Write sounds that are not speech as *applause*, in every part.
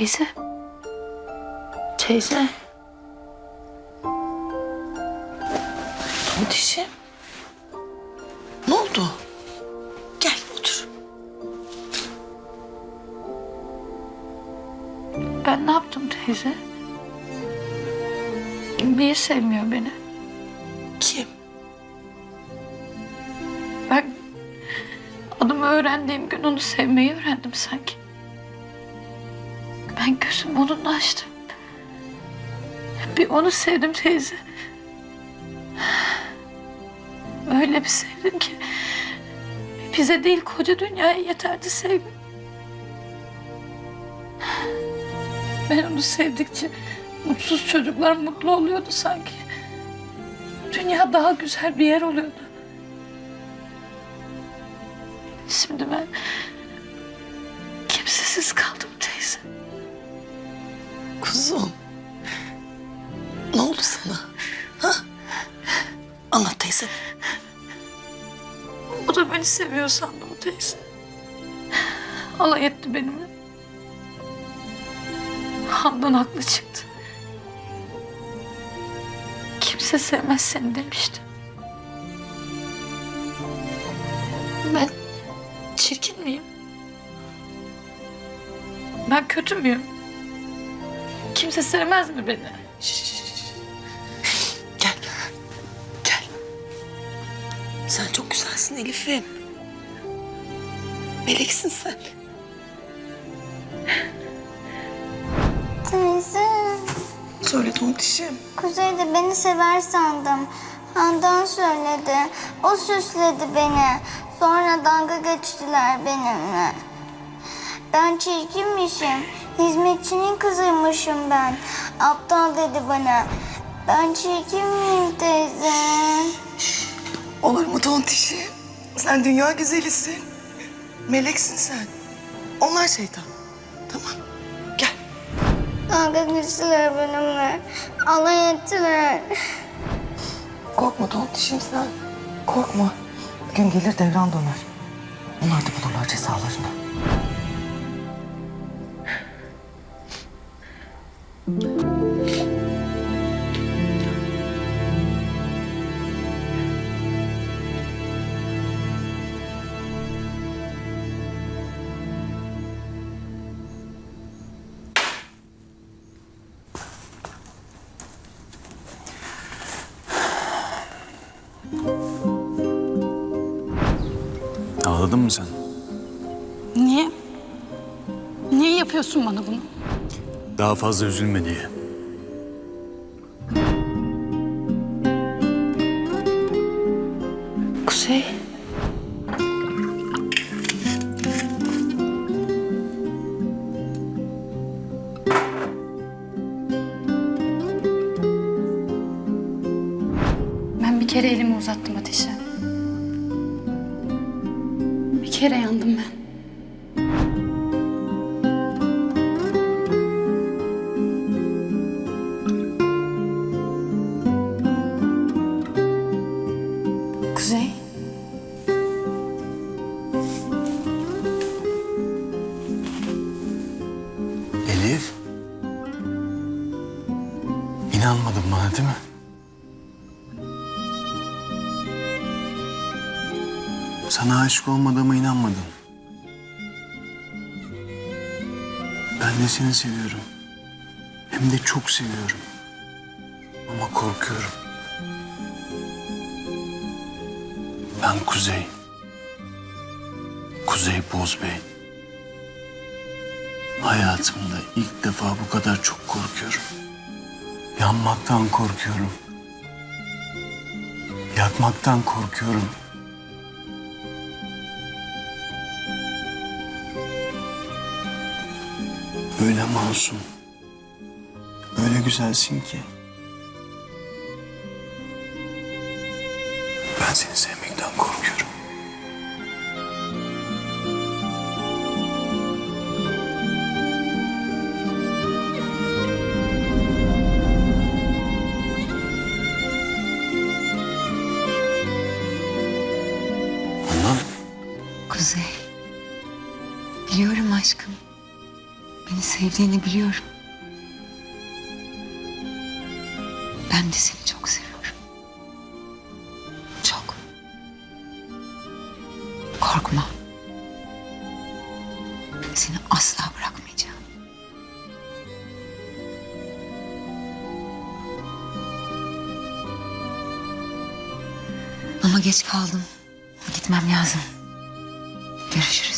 Teyze. Teyze. Dişim. Ne oldu? Gel otur. Ben ne yaptım teyze? Niye sevmiyor beni? Kim? Ben adımı öğrendiğim gün onu sevmeyi öğrendim sanki. Ben gözümü onunla açtım. Bir onu sevdim teyze. Öyle bir sevdim ki bize değil koca dünyaya yeterdi sevgim. Ben onu sevdikçe mutsuz çocuklar mutlu oluyordu sanki. Dünya daha güzel bir yer oluyordu. Şimdi ben kimsesiz kaldım. Kuzum. Ne oldu sana? Ha? Anlat teyze. O da beni seviyor sandım teyze. Alay etti benimle. Handan haklı çıktı. Kimse sevmez seni demişti. Ben çirkin miyim? Ben kötü müyüm? Kimse sevmez mi beni? Gel. Gel. Sen çok güzelsin Elif'im. Meleksin sen. Teyze, Söyle dişim. Kuzey de beni sever sandım. Handan söyledi. O süsledi beni. Sonra dalga geçtiler benimle. Ben çirkinmişim. Hizmetçinin kızıymışım ben. Aptal dedi bana. Ben çirkin miyim teyze? Olur mu tontişim? Sen dünya güzelisin. Meleksin sen. Onlar şeytan. Tamam. Gel. Dalga geçtiler benimle. Alay ettiler. Korkma tontişim sen. Korkma. Gün gelir devran döner. Onlar da bulurlar cezalarını. Ağladın mı sen? Niye? Niye yapıyorsun bana bunu? Daha fazla üzülme diye. Kuzey. Ben bir kere elimi uzattım ateşe. Bir kere yandım ben. Sana aşık olmadığıma inanmadın. Ben de seni seviyorum. Hem de çok seviyorum. Ama korkuyorum. Ben Kuzey. Kuzey Bozbey. Hayatımda ilk defa bu kadar çok korkuyorum. Yanmaktan korkuyorum. Yakmaktan korkuyorum. Öyle masum. Öyle güzelsin ki. Sevdiğini biliyorum. Ben de seni çok seviyorum. Çok. Korkma. Seni asla bırakmayacağım. Ama geç kaldım. Gitmem lazım. Görüşürüz.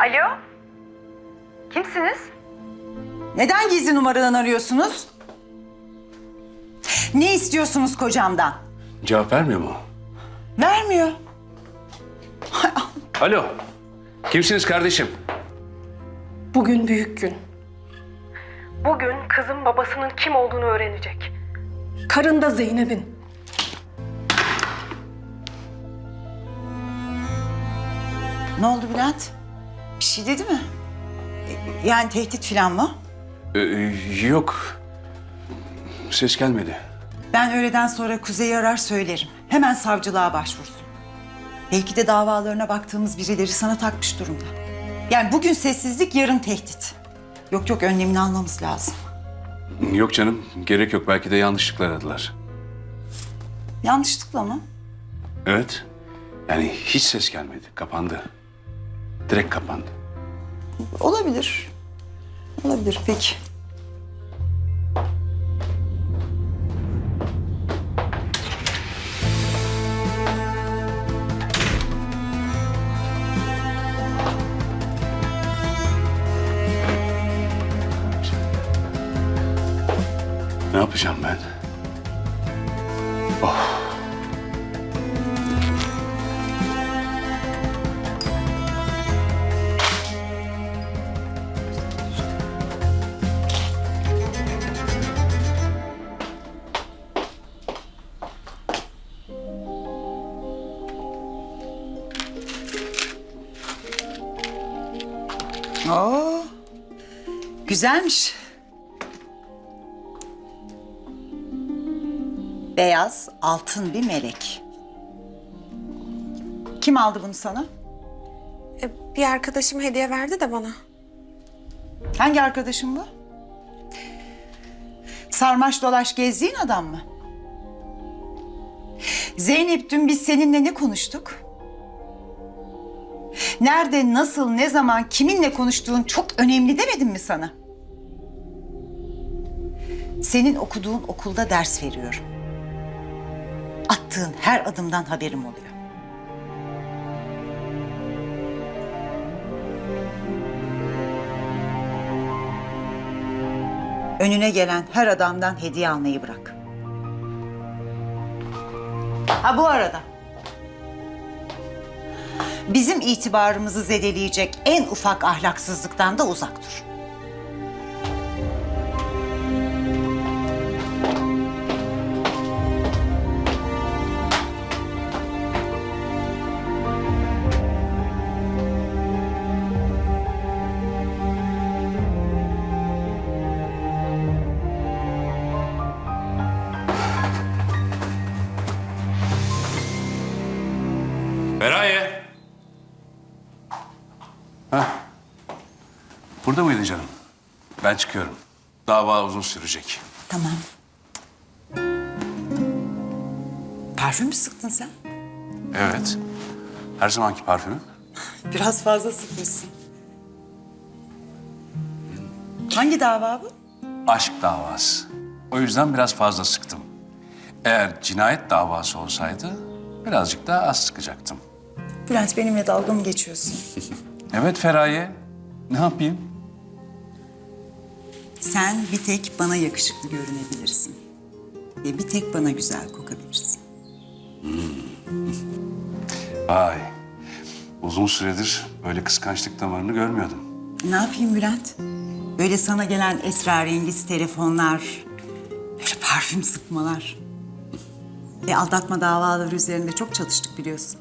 Alo? Kimsiniz? Neden gizli numaradan arıyorsunuz? Ne istiyorsunuz kocamdan? Cevap vermiyor mu? Vermiyor. Alo. Kimsiniz kardeşim? Bugün büyük gün. Bugün kızım babasının kim olduğunu öğrenecek. Karın da Zeynep'in. Ne oldu Bülent? Bir şey dedi mi? E, Yani tehdit falan mı? Ee, yok. Ses gelmedi. Ben öğleden sonra Kuzey'i arar söylerim. Hemen savcılığa başvursun. Belki de davalarına baktığımız birileri sana takmış durumda. Yani bugün sessizlik, yarın tehdit. Yok yok önlemini almamız lazım. Yok canım. Gerek yok. Belki de yanlışlıkla aradılar. Yanlışlıkla mı? Evet. Yani hiç ses gelmedi. Kapandı. Direkt kapandı. Olabilir. Olabilir peki. Oo. Güzelmiş. Beyaz, altın bir melek. Kim aldı bunu sana? E, Bir arkadaşım hediye verdi de bana. Hangi arkadaşın bu? Sarmaş dolaş gezdiğin adam mı? Zeynep dün biz seninle ne konuştuk? Nerede, nasıl, ne zaman, kiminle konuştuğun çok önemli demedim mi sana? Senin okuduğun okulda ders veriyorum. Attığın her adımdan haberim oluyor. Önüne gelen her adamdan hediye almayı bırak. Ha bu arada. Bizim itibarımızı zedeleyecek en ufak ahlaksızlıktan da uzak dur. Ben çıkıyorum. Dava uzun sürecek. Tamam. Parfüm mü sıktın sen? Evet. Her zamanki parfümüm. Biraz fazla sıkmışsın. Hangi dava bu? Aşk davası. O yüzden biraz fazla sıktım. Eğer cinayet davası olsaydı birazcık daha az sıkacaktım. Bülent benimle dalga mı geçiyorsun? *laughs* Evet Feraye. Ne yapayım? Sen bir tek bana yakışıklı görünebilirsin. Ve bir tek bana güzel kokabilirsin. Vay. Uzun süredir böyle kıskançlık damarını görmüyordum. Ne yapayım Bülent? Böyle sana gelen esrarengiz telefonlar, böyle parfüm sıkmalar. Ve aldatma davaları üzerinde çok çalıştık biliyorsun.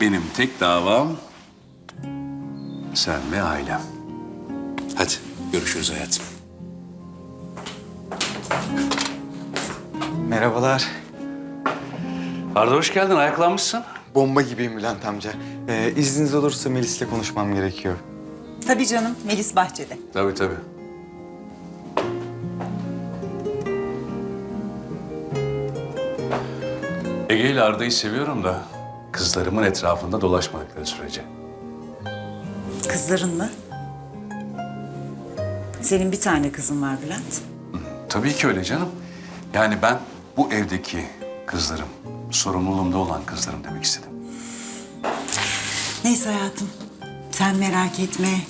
Benim tek davam sen ve ailem. Hadi görüşürüz hayatım. Merhabalar. Arda hoş geldin. Ayaklanmışsın. Bomba gibiyim Bülent amca. Ee, izniniz olursa Melis'le konuşmam gerekiyor. Tabii canım, Melis Bahçede. Tabii tabii. Ege ile Arda'yı seviyorum da kızlarımın etrafında dolaşmadıkları sürece. Kızların mı? Senin bir tane kızın var Bülent. Tabii ki öyle canım. Yani ben bu evdeki kızlarım, sorumluluğumda olan kızlarım demek istedim. Neyse hayatım, sen merak etme.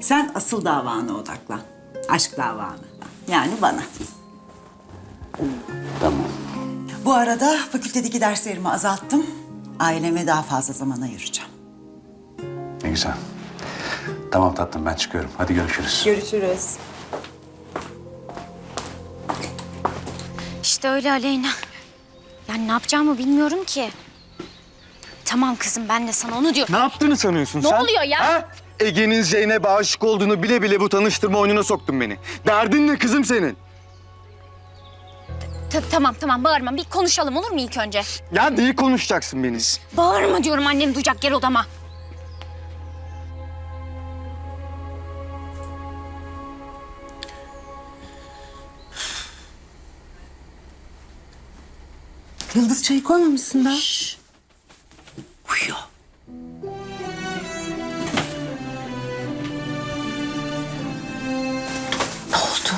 Sen asıl davana odaklan. Aşk davana. Yani bana. Tamam. Bu arada fakültedeki derslerimi azalttım. Aileme daha fazla zaman ayıracağım. Ne güzel. Tamam tatlım ben çıkıyorum. Hadi görüşürüz. Görüşürüz. İşte öyle Aleyna. Yani ne yapacağımı bilmiyorum ki. Tamam kızım ben de sana onu diyorum. Ne yaptığını sanıyorsun sen? oluyor ya? Ha? Ege'nin Zeynep'e aşık olduğunu bile bile bu tanıştırma oyununa soktun beni. Derdin ne kızım senin? Ta- tamam tamam bağırma bir konuşalım olur mu ilk önce? Ya neyi konuşacaksın beni? Bağırma diyorum annem duyacak gel odama. Yıldız çayı koymamışsın daha. Uyuyor. Ne oldu?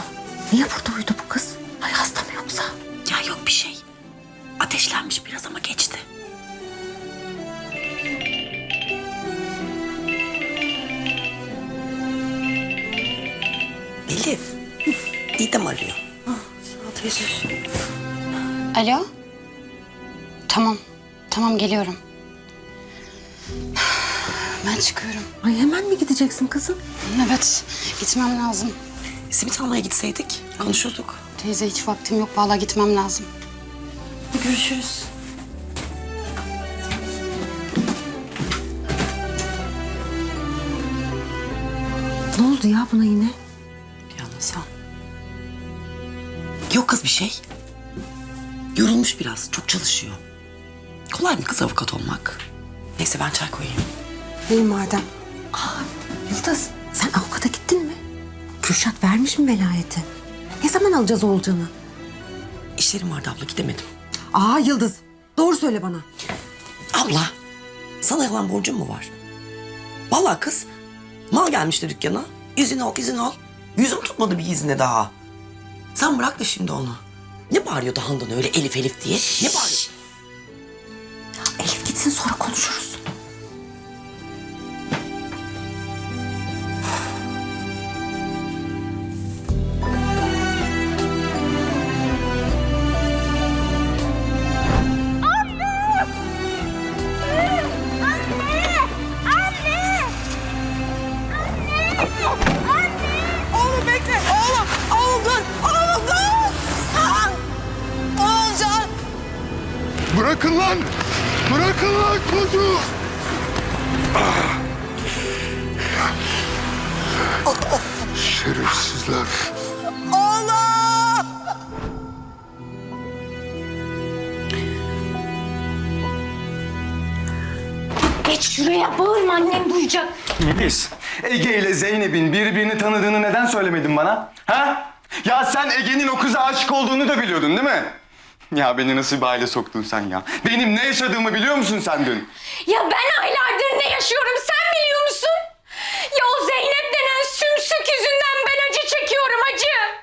Niye burada uyudu bu kız? Ay hasta mı yoksa? Ya yok bir şey. Ateşlenmiş biraz ama geçti. Elif, Didem arıyor. Alo? Tamam. Tamam geliyorum. Ben çıkıyorum. Ay hemen mi gideceksin kızım? Evet gitmem lazım. Simit almaya gitseydik, konuşurduk. Teyze hiç vaktim yok. Vallahi gitmem lazım. Görüşürüz. Ne oldu ya buna yine? Bir anlasam. Yok kız bir şey. Yorulmuş biraz, çok çalışıyor. Kolay mı kız avukat olmak? Neyse ben çay koyayım. İyi madem. Aa, Yıldız sen avukata gittin mi? Kürşat vermiş mi velayeti? Ne zaman alacağız Oğulcan'ı? İşlerim vardı abla, gidemedim. Aa Yıldız doğru söyle bana. Abla, sana yalan borcum mu var? Vallahi kız, mal gelmişti dükkana. İzin al, izin al. Yüzüm tutmadı bir izine daha. Sen bırak da şimdi onu. Ne bağırıyordu Handan öyle Elif Elif diye? Ne bağırıyor? Duyacak. Melis, Ege ile Zeynep'in birbirini tanıdığını neden söylemedin bana? Ha? Ya sen Ege'nin o kıza aşık olduğunu da biliyordun değil mi? Ya beni nasıl bir aile soktun sen ya? Benim ne yaşadığımı biliyor musun sen dün? Ya ben aylardır ne yaşıyorum sen biliyor musun? Ya o Zeynep denen sümsük yüzünden ben acı çekiyorum acı.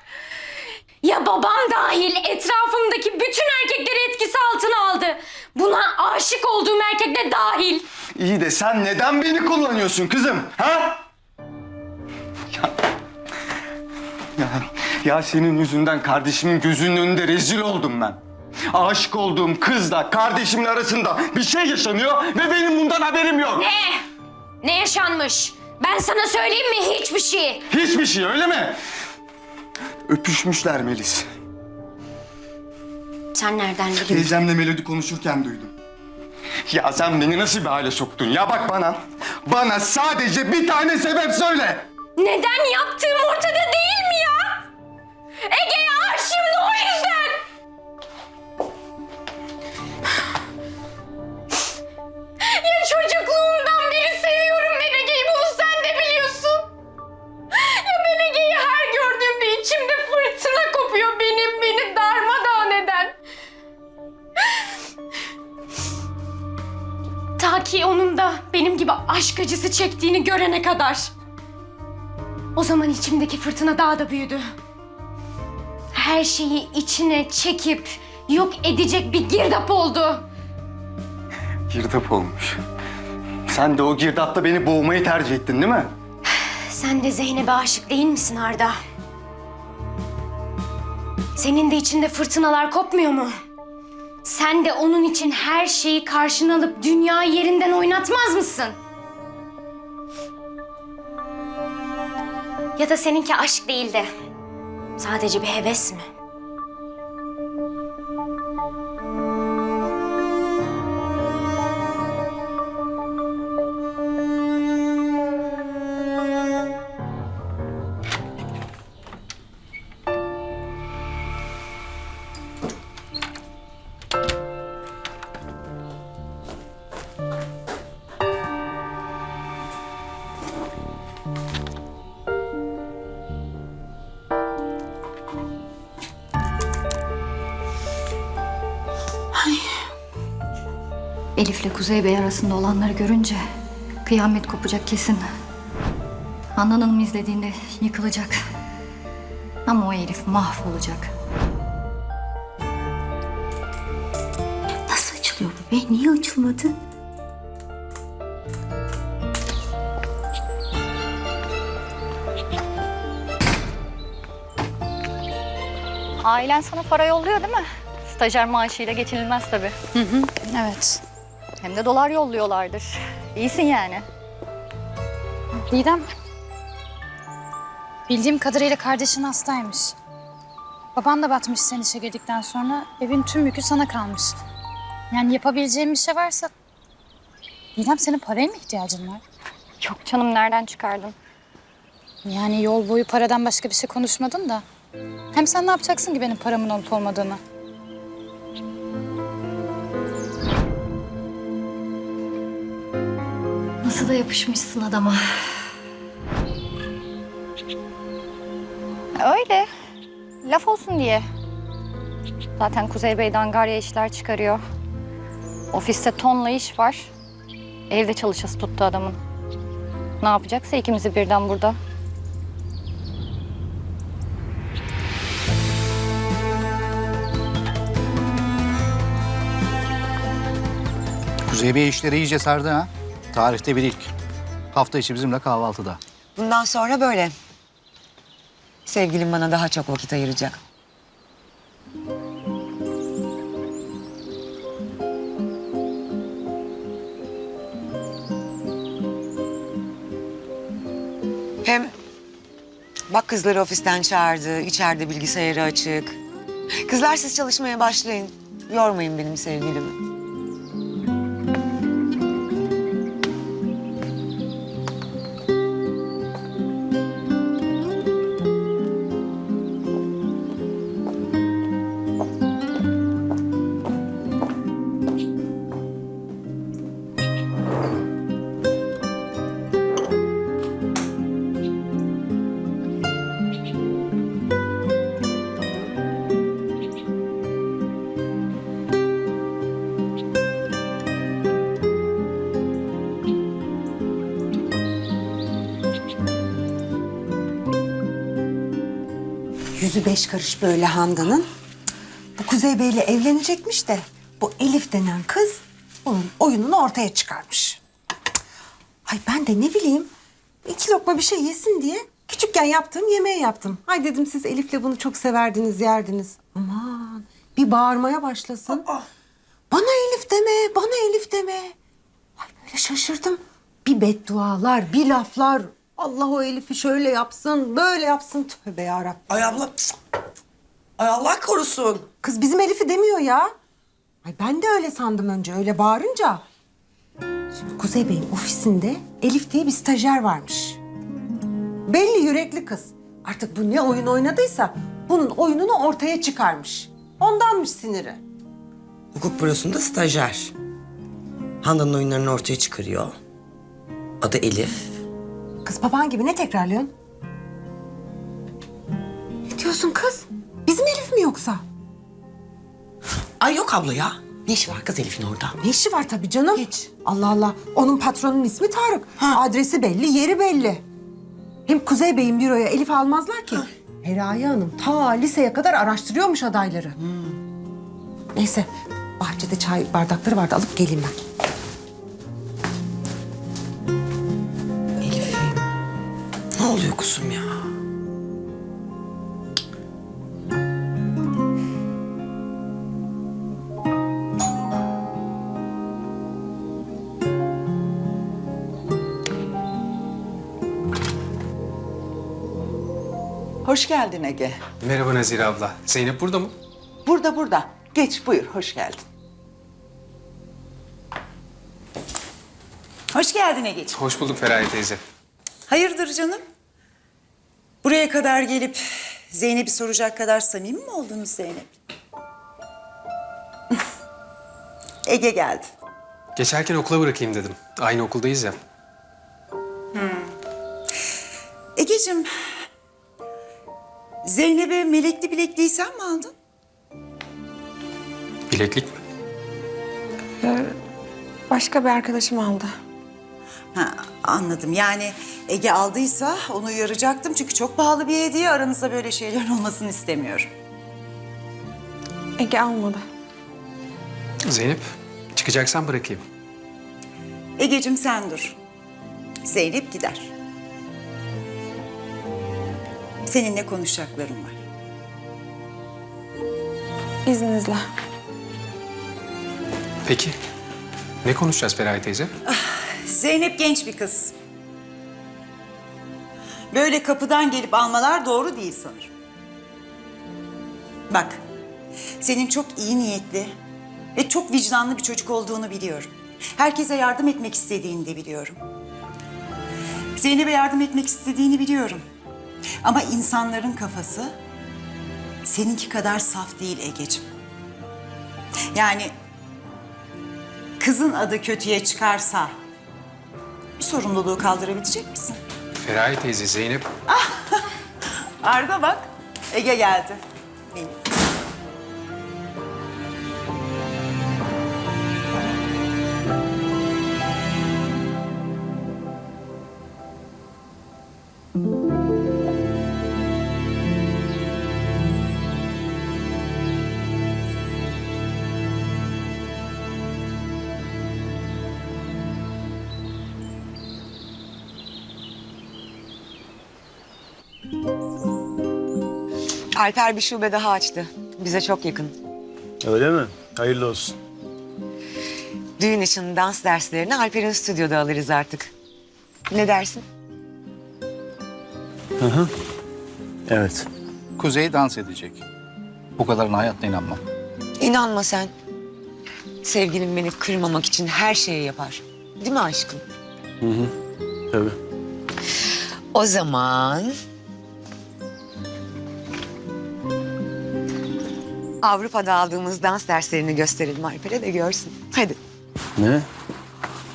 Ya babam dahil etrafımdaki bütün erkekleri etkisi altına. Buna aşık olduğum erkek de dahil. İyi de sen neden beni kullanıyorsun kızım? Ha? Ya, ya Ya senin yüzünden kardeşimin gözünün önünde rezil oldum ben. Aşık olduğum kızla kardeşimin arasında bir şey yaşanıyor ve benim bundan haberim yok. Ne? Ne yaşanmış? Ben sana söyleyeyim mi? Hiçbir şey. Hiçbir şey öyle mi? Öpüşmüşler Melis. Sen nereden biliyorsun? Teyzemle Melodi konuşurken duydum. Ya sen beni nasıl bir hale soktun? Ya bak bana, bana sadece bir tane sebep söyle. Neden yaptığım ortada değil mi ya? Ege'ye aşığım da o yüzden. Ya çocukluğumdan Ta ki onun da benim gibi aşk acısı çektiğini görene kadar. O zaman içimdeki fırtına daha da büyüdü. Her şeyi içine çekip yok edecek bir girdap oldu. Girdap olmuş. Sen de o girdapta beni boğmayı tercih ettin değil mi? Sen de Zeynep'e aşık değil misin Arda? Senin de içinde fırtınalar kopmuyor mu? Sen de onun için her şeyi karşına alıp dünyayı yerinden oynatmaz mısın? Ya da seninki aşk değil de sadece bir heves mi? Elif'le Kuzey Bey arasında olanları görünce kıyamet kopacak kesin. Handan Hanım izlediğinde yıkılacak. Ama o Elif mahvolacak. Nasıl açılıyor bu be? Niye açılmadı? Ailen sana para yolluyor değil mi? Stajyer maaşıyla geçinilmez tabii. Evet. Hem de dolar yolluyorlardır. İyisin yani. Didem. Bildiğim kadarıyla kardeşin hastaymış. Baban da batmış sen işe girdikten sonra. Evin tüm yükü sana kalmış. Yani yapabileceğim bir şey varsa... Didem senin paraya mı ihtiyacın var? Yok canım nereden çıkardın? Yani yol boyu paradan başka bir şey konuşmadın da. Hem sen ne yapacaksın ki benim paramın olup olmadığını? Nasıl da yapışmışsın adama. Öyle. Laf olsun diye. Zaten Kuzey Bey dangarya işler çıkarıyor. Ofiste tonla iş var. Evde çalışası tuttu adamın. Ne yapacaksa ikimizi birden burada. Kuzey Bey işleri iyice sardı ha. Tarihte bir ilk. Hafta içi bizimle kahvaltıda. Bundan sonra böyle. Sevgilim bana daha çok vakit ayıracak. Hem bak kızları ofisten çağırdı. içeride bilgisayarı açık. Kızlar siz çalışmaya başlayın. Yormayın benim sevgilimi. Yüzü beş karış böyle Handan'ın. Bu Kuzey Bey'le evlenecekmiş de bu Elif denen kız onun oyununu ortaya çıkarmış. Ay ben de ne bileyim iki lokma bir şey yesin diye Küçükken yaptığım yemeği yaptım. Ay dedim siz Elif'le bunu çok severdiniz, yerdiniz. Aman bir bağırmaya başlasın. Bana Elif deme, bana Elif deme. Ay böyle şaşırdım. Bir beddualar, bir laflar. Allah o Elif'i şöyle yapsın, böyle yapsın. Tövbe yarabbim. Ay abla. Ay Allah korusun. Kız bizim Elif'i demiyor ya. Ay ben de öyle sandım önce, öyle bağırınca. Şimdi Kuzey Bey'in ofisinde Elif diye bir stajyer varmış. Belli yürekli kız. Artık bu ne oyun oynadıysa bunun oyununu ortaya çıkarmış. Ondanmış siniri. Hukuk bürosunda stajyer. Handan'ın oyunlarını ortaya çıkarıyor. Adı Elif. Kız baban gibi ne tekrarlıyorsun? Ne diyorsun kız? Bizim Elif mi yoksa? Ay yok abla ya. Ne işi var kız Elif'in orada? Ne işi var tabii canım? Hiç. Allah Allah. Onun patronun ismi Tarık. Adresi belli, yeri belli. Hem Kuzey Bey'in büroya Elif almazlar ki. Feraye Hanım ta liseye kadar araştırıyormuş adayları. Neyse bahçede çay bardakları vardı alıp geleyim ben. Oluyor kuzum ya? Hoş geldin Ege. Merhaba Nazire abla. Zeynep burada mı? Burada burada. Geç buyur, hoş geldin. Hoş geldin Ege'ciğim. Hoş bulduk Feraye teyze. Hayırdır canım? Buraya kadar gelip Zeynep'i soracak kadar samimi mi oldunuz Zeynep? *laughs* Ege geldi. Geçerken okula bırakayım dedim. Aynı okuldayız ya. Ege'cim, Zeynep'e melekli bilekliği sen mi aldın? Bileklik mi? Başka bir arkadaşım aldı. Ha, anladım. Yani Ege aldıysa onu uyaracaktım. Çünkü çok pahalı bir hediye. Aranızda böyle şeyler *laughs* olmasını istemiyorum. Ege almadı. Zeynep, çıkacaksan bırakayım. Egeciğim sen dur. Zeynep gider. Seninle konuşacaklarım var. İzninizle. Peki. Ne konuşacağız Feraye teyze? Zeynep genç bir kız. Böyle kapıdan gelip almalar doğru değil sanırım. Bak, senin çok iyi niyetli ve çok vicdanlı bir çocuk olduğunu biliyorum. Herkese yardım etmek istediğini de biliyorum. Zeynep'e yardım etmek istediğini biliyorum. Ama insanların kafası seninki kadar saf değil Egeciğim. Yani kızın adı kötüye çıkarsa bir sorumluluğu kaldırabilecek misin? Feraye teyze, Zeynep... *laughs* Arda bak, Ege geldi. Benim. Alper bir şube daha açtı. Bize çok yakın. Öyle mi? Hayırlı olsun. Düğün için dans derslerini Alper'in stüdyoda alırız artık. Ne dersin? Evet. Kuzey dans edecek. Bu kadarına hayatta inanmam. İnanma sen. Sevgilim beni kırmamak için her şeyi yapar. Değil mi aşkım? Tabii. O zaman... Avrupa'da aldığımız dans derslerini gösterelim Alper'e de görsün. Hadi. Ne?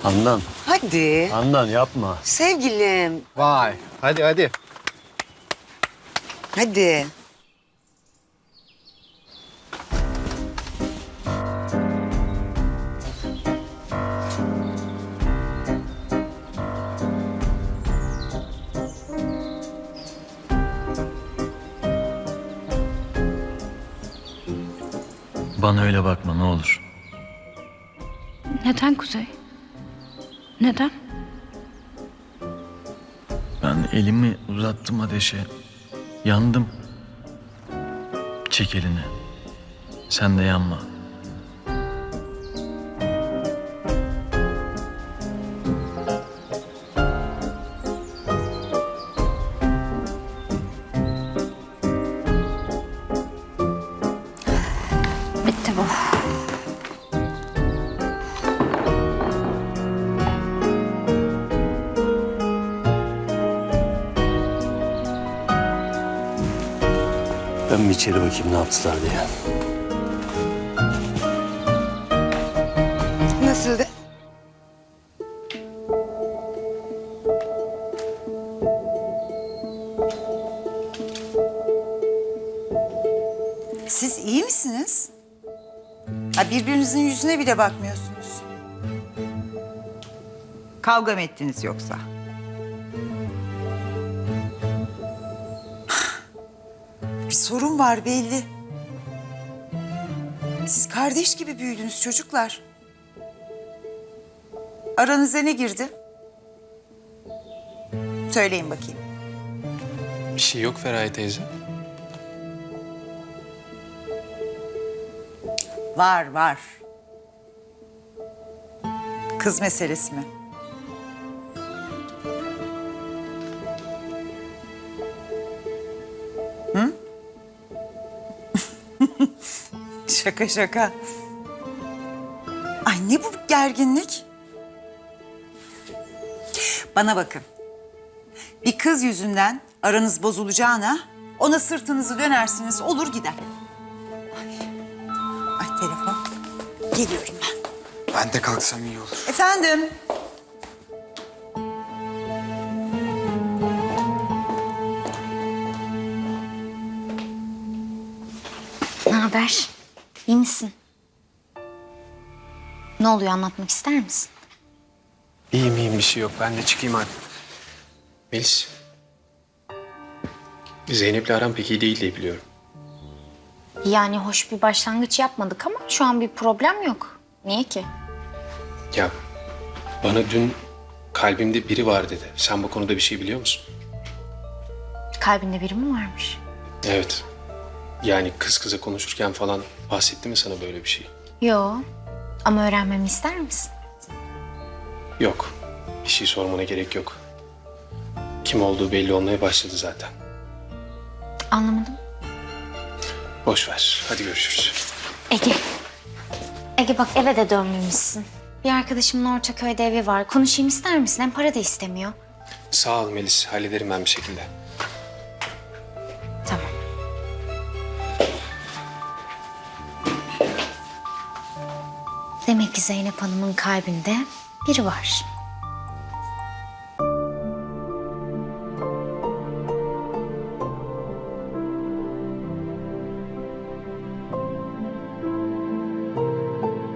Handan. Hadi. Handan yapma. Sevgilim. Vay. Hadi hadi. Hadi. Bana öyle bakma ne olur. Neden Kuzey? Neden? Ben elimi uzattım ateşe. Yandım. Çek elini. Sen de yanma. Bakayım ne yaptılar diye. Nasıldı? Siz iyi misiniz? Ha, birbirinizin yüzüne bile bakmıyorsunuz. Kavga mı ettiniz yoksa? Bir sorun var belli. Siz kardeş gibi büyüdünüz çocuklar. Aranıza ne girdi? Söyleyin bakayım. Bir şey yok Feraye teyze. Var var. Kız meselesi mi? Şaka şaka. Ay ne bu gerginlik? Bana bakın. Bir kız yüzünden aranız bozulacağına ona sırtınızı dönersiniz olur gider. Ay telefon. Geliyorum ben. Ben de kalksam iyi olur. Efendim? Ne haber? İyi misin? Ne oluyor anlatmak ister misin? İyiyim iyiyim bir şey yok. Ben de çıkayım hadi. Melis. Zeynep'le aram pek iyi değil diye biliyorum. Yani hoş bir başlangıç yapmadık ama şu an bir problem yok. Niye ki? Ya bana dün kalbimde biri var dedi. Sen bu konuda bir şey biliyor musun? Kalbinde biri mi varmış? Evet. Yani kız kıza konuşurken falan bahsetti mi sana böyle bir şey? Yo. Ama öğrenmemi ister misin? Yok. Bir şey sormana gerek yok. Kim olduğu belli olmaya başladı zaten. Anlamadım. Boş ver. Hadi görüşürüz. Ege. Ege bak eve de dönmemişsin. Bir arkadaşımın Ortaköy'de evi var. Konuşayım ister misin? Hem para da istemiyor. Sağ ol Melis. Hallederim ben bir şekilde. Ki Zeynep Hanım'ın kalbinde biri var.